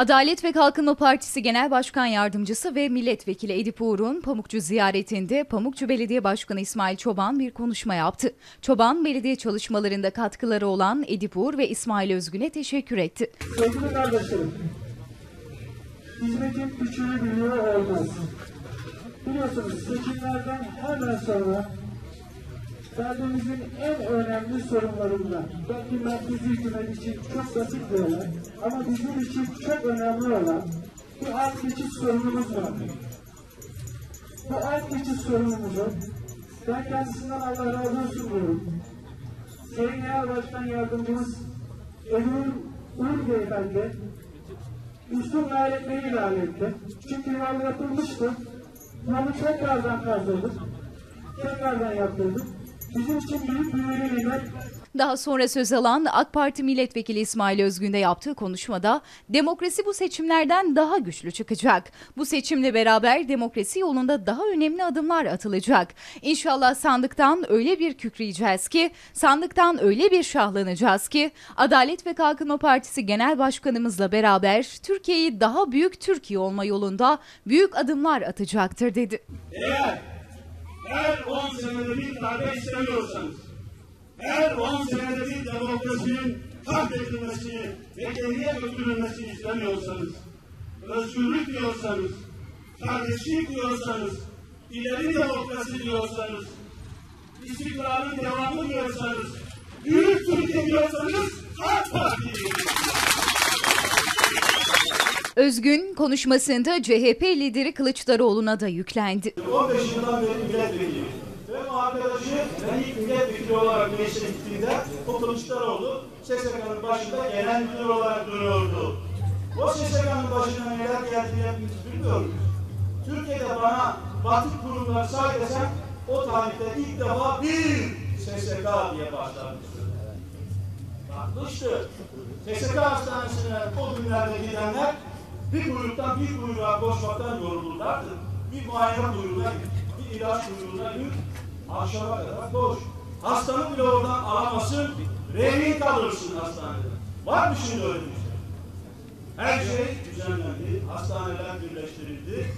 Adalet ve Kalkınma Partisi Genel Başkan Yardımcısı ve Milletvekili Edip Uğur'un Pamukçu ziyaretinde Pamukçu Belediye Başkanı İsmail Çoban bir konuşma yaptı. Çoban belediye çalışmalarında katkıları olan Edip Uğur ve İsmail Özgün'e teşekkür etti. Sevgili kardeşlerim, hizmetin küçüğü büyüğü olmaz. Biliyorsunuz seçimlerden hemen sonra beldemizin en önemli sorunlarından, belki merkezi hükümet için çok basit bir olay ama bizim için çok önemli olan bir alt geçiş sorunumuz var. Bu alt geçiş sorunumuzu ben kendisinden Allah razı olsun diyorum. Sayın Genel Başkan Yardımcımız Emin Uğur Beyefendi üstün gayretleri ilan etti. Çünkü yol yapılmıştı. Yolu tekrardan kazdırdık. Tekrardan yaptırdık. Daha sonra söz alan AK Parti Milletvekili İsmail Özgün de yaptığı konuşmada demokrasi bu seçimlerden daha güçlü çıkacak. Bu seçimle beraber demokrasi yolunda daha önemli adımlar atılacak. İnşallah sandıktan öyle bir kükreyeceğiz ki, sandıktan öyle bir şahlanacağız ki Adalet ve Kalkınma Partisi Genel Başkanımızla beraber Türkiye'yi daha büyük Türkiye olma yolunda büyük adımlar atacaktır dedi. Eğer her 10 senede bir darbe istemiyorsanız, her 10 senede bir demokrasinin katledilmesini ve geriye götürülmesini istemiyorsanız, özgürlük diyorsanız, kardeşlik diyorsanız, ileri demokrasi diyorsanız, istikrarın devamı diyorsanız, büyük Türkiye diyorsanız AK Parti'yi Özgün konuşmasında CHP lideri Kılıçdaroğlu'na da yüklendi. 15 yıldan beri milletvekili. Ve bu arkadaşı ben ilk milletvekili olarak meclise gittiğimde o Kılıçdaroğlu SSK'nın başında genel müdür olarak duruyordu. O SSK'nın başına neler geldiğini hepimiz bilmiyoruz. Türkiye'de bana batık kurumlar say desem o tarihte ilk defa bir SSK diye başlamıştı. Yanlıştı. SSK hastanesine o günlerde gidenler bir kuyruktan bir kuyruğa koşmaktan yorulurlardı. Bir muayene kuyruğuna git, bir ilaç kuyruğuna git, akşama kadar koş. Hastanı bile oradan alamazsın, rehin kalırsın hastanede. Var mı şimdi öyle bir şey? Her şey düzenlendi, hastaneler birleştirildi.